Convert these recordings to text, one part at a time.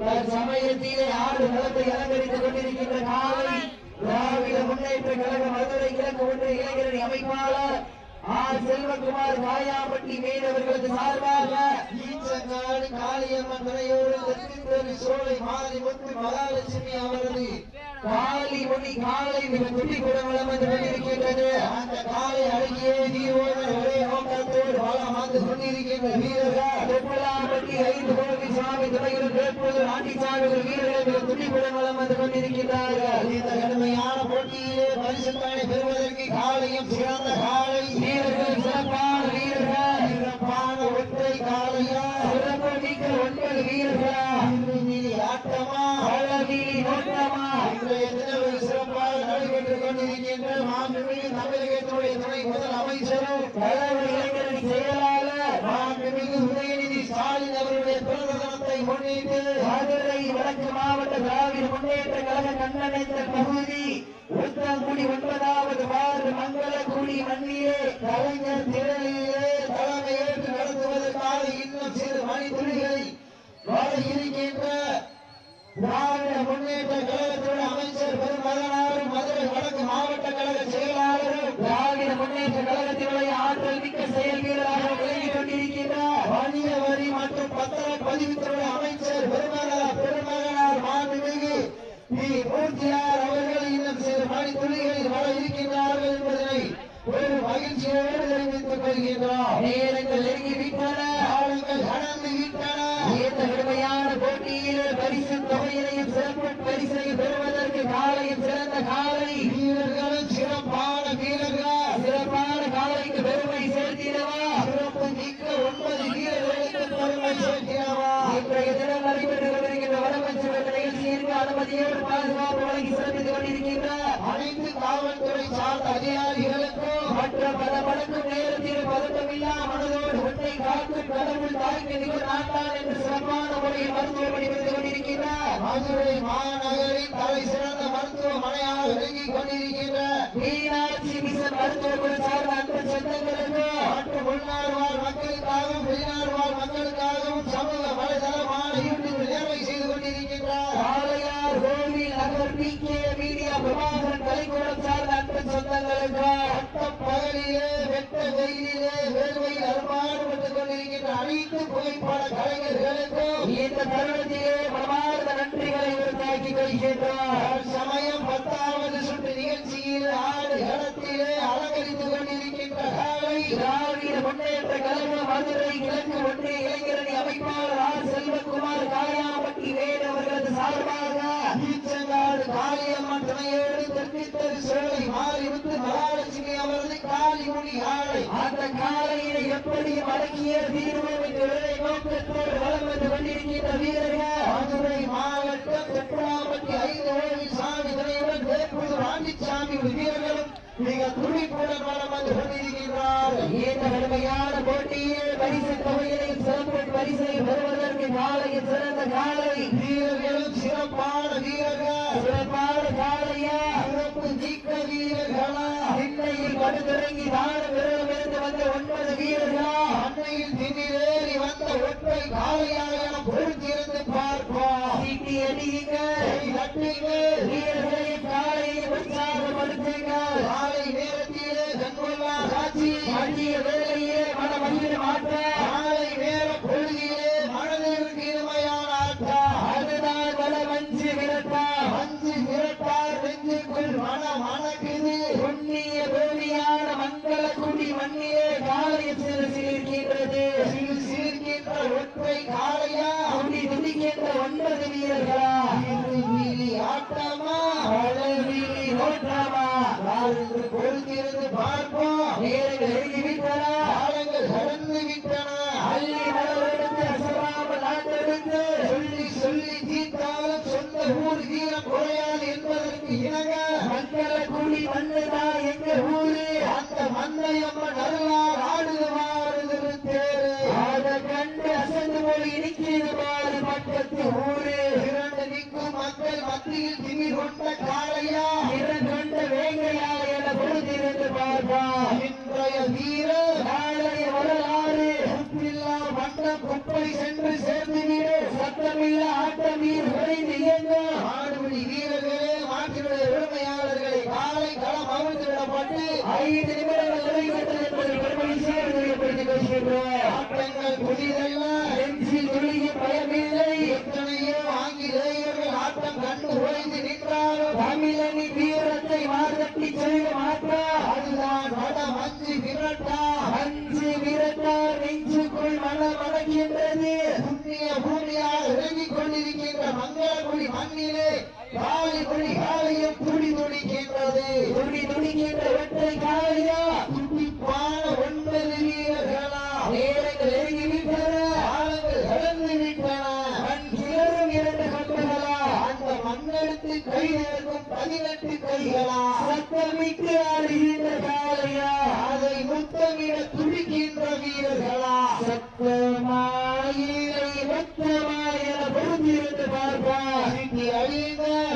தற்சமயத்திலே ஆறு நிலத்தை அலங்கரித்துக் கொண்டிருக்கின்ற காலை திராவிட முன்னேற்ற கழக மதுரை கிழக்கு ஒன்றிய இளைஞரணி அமைப்பாளர் ஆர் செல்வகுமார் காயாப்பட்டி மீனவர்களது சார்பாக ஈச்சங்காடு காளியம்மன் துறையோடு தெற்கித்தேரி சோலை மாறி முத்து மகாலட்சுமி அவரது காலை மணி காலை மிக துடிப்புடன் வளம் வந்து கொண்டிருக்கின்றது அந்த காலை அழகியே நீரோடு ஒரே நோக்கத்தோடு வளம் வந்து கொண்டிருக்கின்ற வீரர்கள். தொப்பலாப்பட்டி ஐந்து கோவில் சுவாமி துணையுடன் வேட்புள்ள நாட்டிச்சாமிகள் வீரர்கள் மிக துடிப்புடன் வளம் வந்து கொண்டிருக்கின்றார்கள். இந்த கடுமையான போட்டியிலே பரிசுத்தானை பெறுவதற்கு காலையும் சிறந்த காலை வீரர்கள் சிறப்பாக வீரர்கள் சிறப்பான ஒற்றை காலையா சிறப்பு மிக்க ஒன்பது வீரர்களா நீலி ஆட்டமா பழவீதி நோட்டமா இன்றைய தினம் சிறப்பாக நடைபெற்றுக் கொண்டிருக்கின்ற மாண்புமிகு தமிழகத்தினுடைய துணை முதல் அமைச்சரும் தலைவர் செயலாளர் மாண்புமிகு உதயநிதி ஸ்டாலின் அவருடைய பிறந்த தினத்தை முன்னிட்டு மதுரை வடக்கு மாவட்ட திராவிட முன்னேற்ற கழக கண்ணனேந்தல் பகுதி உத்தங்குடி ஒன்பதாவது வார்டு மங்களக்குடி மண்ணிலே கலைஞர் திடலிலே தலைமையேற்று நடத்துவதற்காக இன்னும் சிறு மணித்துளிகளை இருக்கின்ற திராவிட முன்னேற்ற கழகத்தினுடைய அமைச்சர் பெருமகனாரும் மதுரை வடக்கு மாவட்ட கழக செயலாளரும் திராவிட முன்னேற்ற கழகத்தினுடைய ஆற்றல் மிக்க செயல் வீரராக விளங்கிக் கொண்டிருக்கின்றார். வணிக வரி மற்றும் பத்திர பதிவுத்துறை அமைச்சர் பெருமகனார் பெருமகனார் மாண்புமிகு பி மூர்த்தியார் அவர்கள் இன்னும் சிறு மணித்துளிகளில் வர இருக்கின்றார்கள் என்பதனை ஒரு மகிழ்ச்சியோடு தெரிவித்துக் கொள்கின்றோம் நேரங்கள் நெருங்கி விட்டன காலங்கள் கடந்து விட்டன இந்த கடுமையான போட்டியில் பரிசு தொகையினையும் சிறப்பு பரிசையும் காலையும் சிறந்த காலை. வீரர்களும் சிறப்பான வீரர்கள். சிறப்பான காலைக்கு பெருமை சேர்த்திடவா சிறப்பு மிக்க ஒன்பது வீரர்களுக்கு பெருமை சேர்க்கிறவா இன்றைய தினம் நடைபெற்று கொண்டிருக்கின்ற வடமஞ்சு நிகழ்ச்சியிற்கு அனுமதியோடு பாதுகாப்பு வழங்கி சிறப்பித்துக் கொண்டிருக்கின்ற அனைத்து காவல்துறை சார்ந்த அதிகாரிகளுக்கும் மற்ற பல மடங்கும் நேரத்தில் பதட்டமில்லா மனதோடு காத்து கடவுள் தாய்க்கு நிகழ் நாட்டான் என்று சிறப்பான முறையில் மருத்துவமனை பெற்றுக் கொண்டிருக்கிறார் மதுரை மாநகரின் தலை சிறந்த மருத்துவமனையாக விளங்கிக் கொண்டிருக்கின்ற மீனாட்சி மிஷன் மருத்துவமனை சார்ந்த அன்பு சொந்தங்களுக்கு மற்றும் உள்நாடு வாழ் மக்களுக்காகவும் வெளிநாடு வாழ் மக்களுக்காகவும் சமூக வலைதளமான யூடியூப் நேர்வை செய்து கொண்டிருக்கின்றார். காளையார் கோவில் நகர் பி கே மீடியா பிரபாகரன் கலைக்கூடம் சார்ந்த அன்பு சொந்தங்களுக்கு பகலிலே வெட்ட அருமாறுபட்டுக் கொண்டிருக்கின்ற அனைத்து புகைப்பட கலைஞர்களுக்கும் இந்த தருணத்திலே மனமார்ந்த நன்றிகளை உருவாக்கி கொள்கின்றோம் சமயம் பத்தாவது சுற்று நிகழ்ச்சியில் ஆடு களத்திலே அலங்கரித்துக் கொண்டிருக்கின்ற காலை திராவிட முன்னேற்ற கழக மதுரை கிழக்கு ஒன்றிய இளைஞரணி அமைப்பாளர் ஆர் செல்வகுமார் காயாப்பட்டி வேடு அவர்களது சார்பாக காளியம்மன் துணையோடு தெற்கித்தரு மாறிவிட்டு மகாலட்சுமி அவரது காளிமுனி அந்த காலையினை எப்படி அடக்கிய தீர்வோம் என்ற நோக்கத்தோடு வலம் வந்து கொண்டிருக்கின்ற வீரர்கள்? மதுரை மாவட்டம் தெற்குலாம்பட்டி ஐந்து கோவில் சாமி துணையுடன் வேப்பூர் ஆண்டிச்சாமி வீரர்களும் மிக துடிப்புடன் வளம் வந்து கொண்டிருக்கின்றார்கள் இந்த கடுமையான போட்டியில் பரிசு தொகையினை சிறப்பு பரிசை பெறுவதற்கு காலையில் சிறந்த காலை. வீரர்களும் சிறப்பான வீரர்கள். சிறப்பான காலையா? சிறப்பு நீக்க வீரர்களா? படுதிறங்கி தான விரதமிருந்து வந்த ஒன்பது வீரர்களா? அன்னையில் திமிரேறி வந்த ஒற்றை காளையாக என பார்ப்போம். தட்டுங்கள். வீரர்களை இருக்கின்றது சிறு சிரிக்கின்ற ஒற்றை காளையா? துடி துடிக்கின்ற ஒன்பது வீரர்களா? இரு வீலி ஆட்டமா? பழவீதி நோட்டமா என்று பொறுத்திருந்து பார்ப்போம். நேரங்கள் நெருங்கிவிட்டன. காலங்கள் கடந்து விட்டன. அள்ளி மலரெடுத்து அசராமல் நாட்டெடுத்து சொல்லி சொல்லி தீர்த்தாலும் சொந்த ஊர் வீரம் குறையாது என்பதற்கு இணங்க. மங்கள குடி மண்ணுதான் எங்க ஊரு. அந்த மந்தையம்மன் போல் இருக்கிறது மாறு பக்கத்து ஊரே பிறந்து நிற்கும் மக்கள் மத்தியில் திமிர் கொண்ட காளையா இரண்டு வேங்கையா என பொறுத்திருந்து பார்ப்பா. இன்றைய வீர நாளைய வரலாறு உப்பில்லா வட்டம் குப்பை சென்று சேர்ந்து விடு சத்தமில்லா ஆட்டமீர் குறைந்து இயங்க. ஆடுபடி வீரர்களே மாற்றினுடைய உரிமையாளர்களை காலை களம் அமர்ந்து விடப்பட்டு ஐந்து நிமிடங்கள் நிறைவேற்றது என்பது பெருமை சேர்ந்து பேசுகின்றோம் புதிதல்ல நெஞ்சில் துளிய பயமில்லை. எத்தனையோ ஆங்கிலேயர்கள் ஆட்டம் கண்டு ஓய்ந்து நின்றாலும் தமிழனி வீரத்தை மார்தட்டி செல்ல மாட்டா. அதுதான் வட மஞ்சு விரட்டா. மஞ்சு விரட்டா நெஞ்சுக்குள் மன மணக்கின்றது புண்ணிய பூமியாக இறங்கிக் கொண்டிருக்கின்ற மங்கள மங்களகுடி மண்ணிலே காலி குடி காலி துடி துடிக்கின்றது துடி துடிக்கின்ற வெட்டை காலையா துடிப்பான ஒன்பது வீரர்களா நேரங்கள் நெருங்கி விட்டன காலங்கள் கடந்து விட்டன மண் கிளறும் இரண்டு கட்டுகளா? அந்த மண்ணெடுத்து கை இருக்கும் பதினெட்டு கைகளா? சத்தமிட்டு ஆடுகின்ற காலையா அதை முத்தமிட துடிக்கின்ற வீரர்களா? சத்தமாயிரை மொத்தமாய் என பொறுத்திருந்து பார்ப்பார். சீட்டி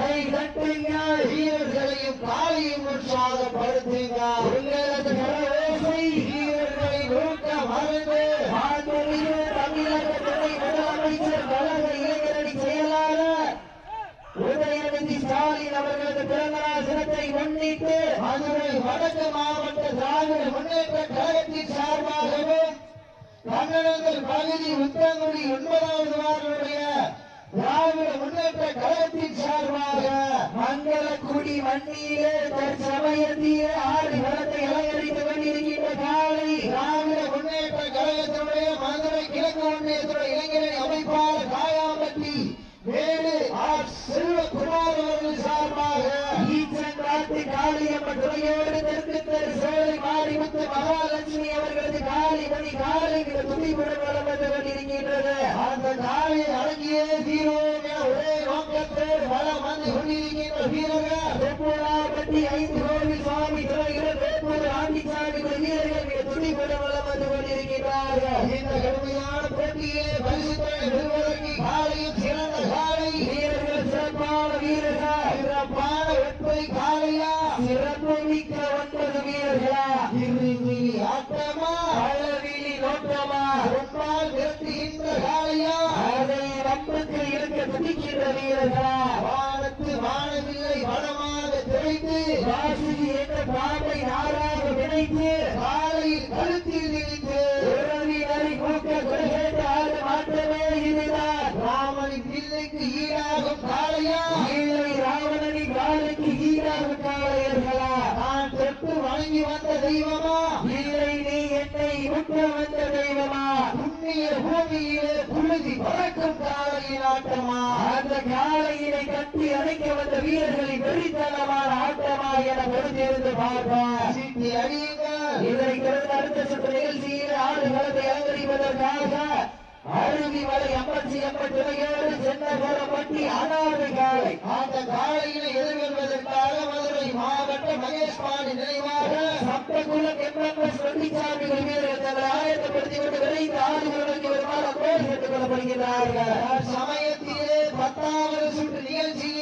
கை தட்டுங்கள். வீரர்களையும் காலையும் உற்சாகப்படுத்துங்க உங்களது கரவோசை வீரர்களை நோக்க மறந்து மாண்புமிகு தமிழக துணை முதலமைச்சர் கழக இளைஞரணி செயலாளர் உதயநிதி ஸ்டாலின் அவர்களது பிறந்தநாள் தினத்தை முன்னிட்டு மதுரை வடக்கு மாவட்ட திராவிட முன்னேற்ற கழகத்தின் சார்பாகவும் கன்னடங்கள் பகுதி உத்தங்குடி ஒன்பதாவது வாரனுடைய திராவிட முன்னேற்ற கழகத்தின் சார்பாக மங்களக்குடி மண்ணிலே தற்சமயத்திலே ஆறு களத்தை அலங்கரித்து கொண்டிருக்கின்ற காலை திராவிட முன்னேற்ற கழகத்தினுடைய மதுரை கிழக்கு ஒன்றியத்துடைய இளைஞரின் அமைப்பாளர் காயா ஈச்சங்காட்டு காளியம்மன் துணையோடு தெற்கு தெரு சேலை மாரிமுத்து மகாலட்சுமி அவர்களது காளி மணி காலை மிக துடிப்புடன் வளம் வந்து கொண்டிருக்கின்றது. அந்த காளி அடங்கியே தீரோம் என ஒரே நோக்கத்தோடு வளம் வந்து கொண்டிருக்கின்ற வீரர்கள் திருப்பூராப்பட்டி ஐந்து கோவில் சுவாமி துறைகள் வேப்பூர் ஆண்டிசாமி வீரர்கள் மிக துடிப்புடன் வளம் வந்து கொண்டிருக்கின்றார்கள். இந்த கடுமையான போட்டியிலே பரிசுத்தனை பெறுவதற்கு காலையும் சிறந்த காலை வீரர்கள் சிறப்பான வீரர்கள் சிறப்பான வெப்பை காலையா? சிறப்பு மிக்க ஒன்பது வீரர்களா? இறுதி ஆட்டமா? அளவிலி நோக்கமா ஒன்பால் விரட்டுகின்ற காலையா? அதை நம்புக்கு இருக்க துடிக்கின்ற வீரர்களா? வானத்து வானவில்லை வடமாக திரைத்து வாசுகி என்ற பாம்பை நாராக நினைத்து காலையில் கழுத்தில் நினைத்து உறவினரை கூக்க கொள்கின்ற ஆடு மாற்றமே இதுதான். ராமனின் பிள்ளைக்கு ஈடாகும் காலையா இல்லை ராவணனின் காலுக்கு ஈடாக காளையர்களா தொட்டு வணங்கி வந்த தெய்வமா? இல்லை நீ என்னை முற்ற வந்த தெய்வமா? புண்ணிய பூமியிலே புழுதி பறக்கும் காலையின் ஆட்டமா அந்த காளையினை கட்டி அணைக்க வந்த வீரர்களின் வெறித்தனமான ஆட்டமா என பொறுத்திருந்து பார்ப்பார் இதனை தொடர்ந்து அடுத்த சுற்று நிகழ்ச்சியில் ஆடு களத்தை அலங்கரிப்பதற்காக அருவி வரை மலை அம்மச்சி அம்மன் சென்ற சென்னகரப்பட்டி அனாதை காலை அந்த காலையினை எதிர்கொள்வதற்காக மதுரை மாவட்ட மகேஷ்பாணி நினைவாக சப்தகுலம் எம்எம்எஸ் வெள்ளிச்சாமிகள் வீரர்கள் தங்களை ஆயத்தப்படுத்திக் கொண்டு விரைந்து ஆடுகளுக்கு வருமாறு கோரி கேட்டுக் கொள்ளப்படுகிறார்கள் சமயத்திலே பத்தாவது சுற்று நிகழ்ச்சியிலே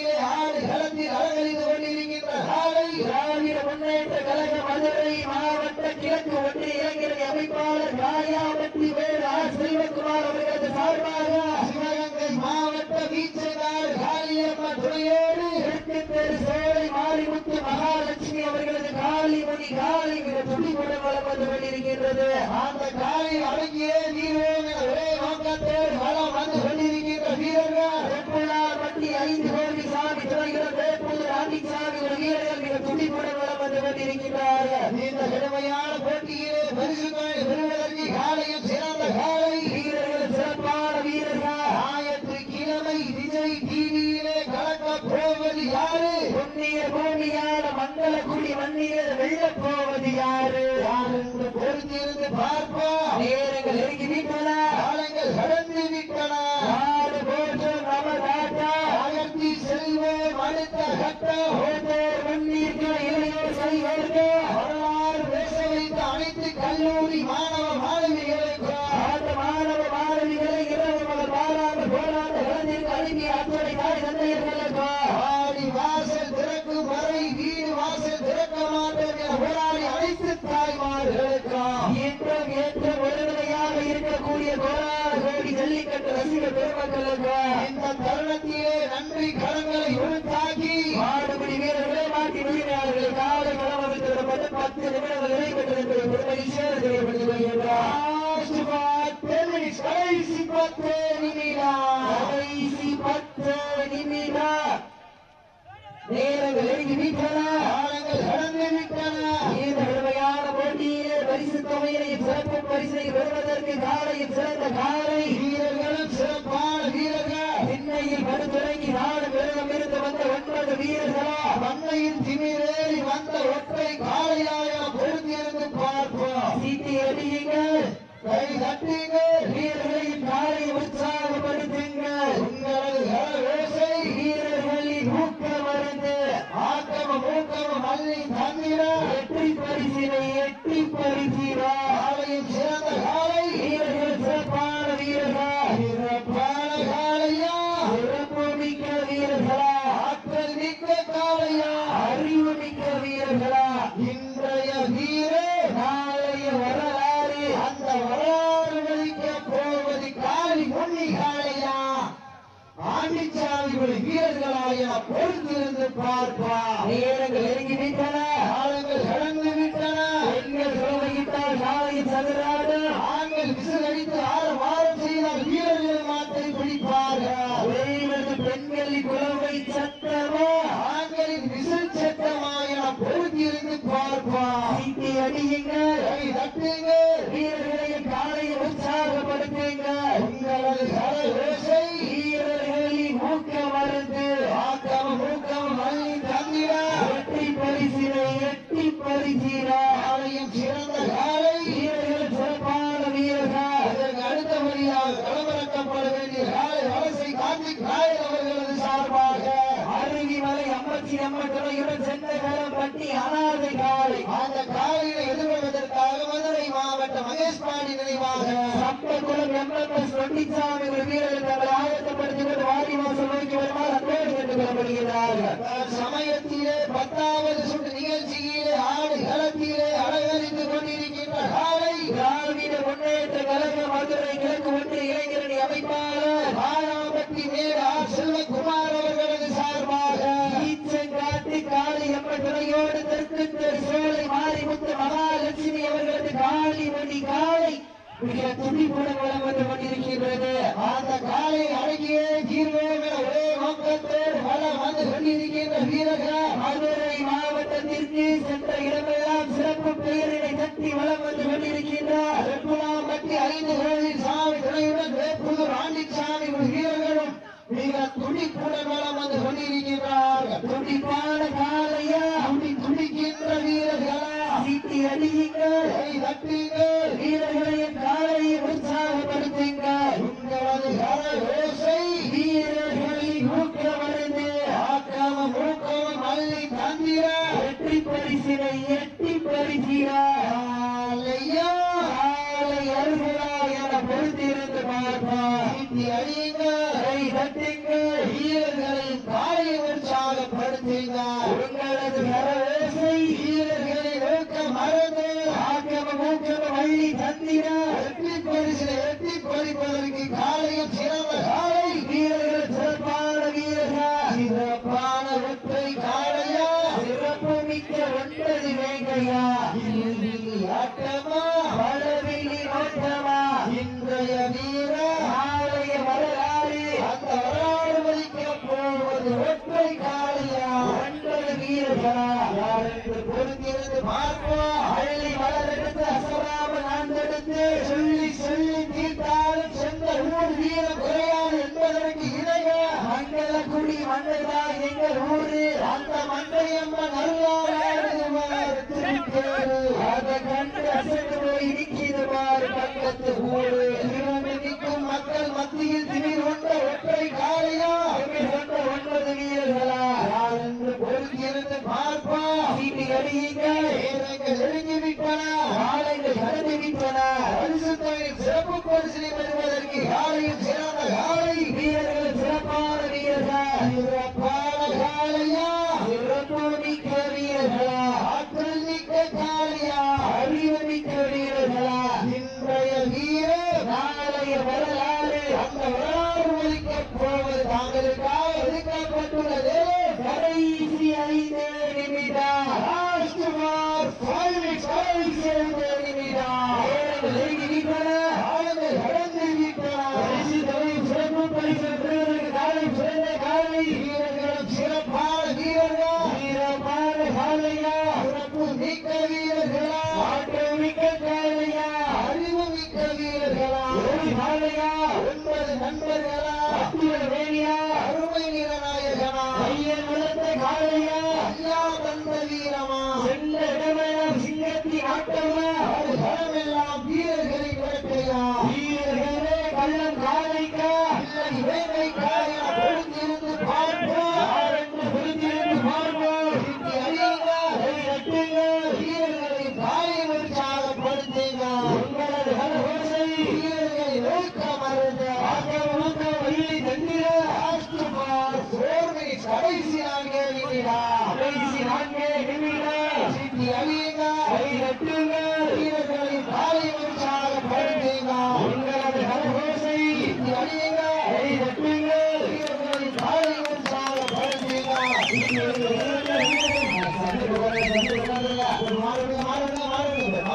கழக மதுரை மாவட்ட கிழக்கு ஒன்றிய இளைஞரணி அமைப்பாளர் காயாவட்டி வேறு செல்வகுமார் அவர்களது சார்பாக சிவகங்கை மாவட்ட வீச்சங்காடு காளியம்மன் துணையோடு தெற்கு தெரு சேவை மாரிமுத்து மகாலட்சுமி அவர்களது காளிமணி காளி துணி துடிப்புடன் வலம் வந்து கொண்டிருக்கின்றது. அந்த காளி அடங்கியே தீர்வோம் என ஒரே நோக்கத்தோடு வளம் வந்து கொண்டிருக்கின்ற வீரர்கள் வெப்புலார்பட்டி ஐந்து கோடி சாமி துறைகள் வேப்பூர் ஆண்டிசாமி ஒரு வீரர்கள் மிக துடிப்புடன் வலம் வந்து கொண்டிருக்கின்றார்கள் இந்த கடுமையான போட்டியிலே பரிசுகளை பெறுவதற்கு காலையும் சிறந்த காலை வீரர்கள் சிறப்பான வீரர்கள் ஞாயிற்றுக்கிழமை விஜய் டிவியிலே கலக்க போவது யாரு புண்ணிய பூமியான மங்களகுடி மண்ணில் வெள்ளப் போவது யாரு யார் என்று பொறுத்திருந்து பார்ப்போம் நேரங்கள் நெருங்கி விட்டன காலங்கள் கடந்து விட்டன நாடு போற்றும் நம தாத்தா நகர்த்தி செல்வோம் அடுத்த கட்டம் ஓட்டோர் மண்ணிற்கு இளையோர் செய்வதற்கு வரலாறு பேச வைத்த அனைத்து கல்லூரி மாணவ இந்த தருணத்திலே நன்றி கடன்களை உருத்தாக்கி மாடுபிடி வீரர்களே மாட்டி உரிமையாளர்களை காலை களம் அமைத்து முடிக்கப்பட்டு பத்து நிமிடங்கள் about 10 minutes. கடைசி பத்து நிமிடம். கடைசி பத்து நிமிடம் நேரங்கள் நெருங்கி விட்டன தொகையினை சிறப்பு பரிசை பெறுவதற்கு காலையில் சிறந்த காலை. வீரர்களும் சிறப்பான வீரர்கள். திண்ணையில் படுத்துறங்கி நாடு விரதம் இருந்து வந்த ஒன்பது வீரர்களா பண்ணையில் திமிரேறி வந்த ஒற்றை காளையாய பொருத்தியிருந்து பார்ப்போம். சீட்டி அடியுங்கள். கை தட்டுங்கள். வீரர்களின் காலை காளையா அறிவு மிக்க வீரர்களா இன்றைய வீரே நாளைய வரலாறு. அந்த வரலாறு வலிக்க போவது காளி பொன்னி காளையா? ஆண்டிச்சாமிகள் வீரர்களாய பொறுத்திருந்து பார்ப்பா. நேரங்கள் நெருங்கி விட்டன பொறுத்திருந்து பார்ப்பா சீட்டி அடியுங்கள். கை நினைவாக சட்டக்குளம் எம்எம்எஸ் வெட்டிச்சாமி வீரர்கள் தங்களை ஆயத்தப்படுத்திக் கொண்டு வாடி வாசல் நோக்கி வருமாறு அன்போடு கேட்டுக் கொள்ளப்படுகிறார்கள் சமயத்திலே பத்தாவது சுற்று நிகழ்ச்சியிலே ஆடு களத்திலே அலங்கரித்துக் கொண்டிருக்கின்ற காலை திராவிட முன்னேற்ற கழக மதுரை கிழக்கு ஒன்று இளைஞரணி அமைப்பாளர் மானாம்பட்டி மேல் ஆர் செல்வகுமார் அவர்களது சார்பாக ஈச்சங்காட்டு காளி அம்மன் துணையோடு தெற்கு தெரு சோலை மாரிமுத்து மகாலட்சுமி அவர்களது காளி மணி காளை மிக துணி கூட வந்து கொண்டிருக்கின்றது. அந்த காலை அடங்கியே தீர்வோம் என ஒரே நோக்கத்தோடு வளம் வந்து கொண்டிருக்கின்ற வீரர்கள் மதுரை மாவட்டத்திற்கு சென்ற இடமெல்லாம் சிறப்பு பெயரினை தட்டி வளம் வந்து கொண்டிருக்கின்றார். ரெப்புலாம்பட்டி ஐந்து கோயில் சாமி துணையுடன் வேப்புதூர் ஆண்டிச்சாமி வீரர்களும் மிக துடிப்புடன் வளம் வந்து கொண்டிருக்கிறார்கள் துடிப்பான காலையா? துடி துடிக்கின்ற வீரர்களா? சீட்டி அடியுங்கள் கை தட்டுங்கள் வீரர்களின் காளையை உற்சாகப்படுத்துங்கள். உங்களது கரகோசை வீரர்களின் ஊக்கமருந்து ஆக்கம மூக்கம மல்லி தந்திர வெற்றி பரிசினை எட்டி காலை அருகலா என பொறுத்திருந்து பார்ப்பார் சீட்டி அடியுங்கள் மங்களக்குடி எங்கள் ஊரு அந்த மண்டையம்மன் அருளாடுவார் திருப்பேரு கண்டு அசைந்து போய் நிற்கிது பாரு பக்கத்து ஊரு திரண்டு நிற்கும் மக்கள் மத்தியில் திமிர் கொண்ட ஒற்றை காலையா? கொண்ட ஒன்பது வீரர்களா? யார் பொறுத்திருந்து பார்ப்போம் சீட்டி அடியுங்கள் வீரர்கள் நெருங்கி விட்டன. காலைகள் விட்டன. பரிசு சிறப்பு பரிசினை பெறுவது காலையா? சிறப்பு மிக்க வீரர்களா? மாற்றம் மிக்க காலையா? அறிவு மிக்க வீரர்களா? ஒரு காலையா? ஒன்பது நண்பர்களா? அத்துவன் வேணியா அருமை நிறநாயகனா ஐயன் வளர்த்த காலையா? ஐயா தந்த சிங்கத்தின் ஆட்டமா?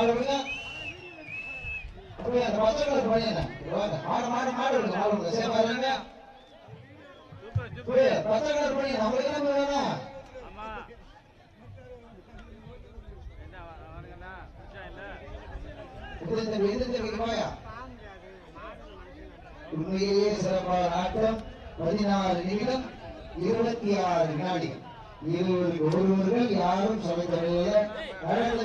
மாறுங்க மாறுங்க அப்படியே அந்த பசங்களுக்கு பையன் வாங்க. மாடு மாடு விடுங்க மாடு விடுங்க அப்படியே பையன் என்ன? வேணும்? இந்த உண்மையிலேயே சிறப்பான ஆட்டம். பதினாறு நிமிடம் இருபத்தி ஆறு வினாடிகள். இருவருக்கு ஒருவர்கள் யாரும் சமைத்தவில்லை நடந்து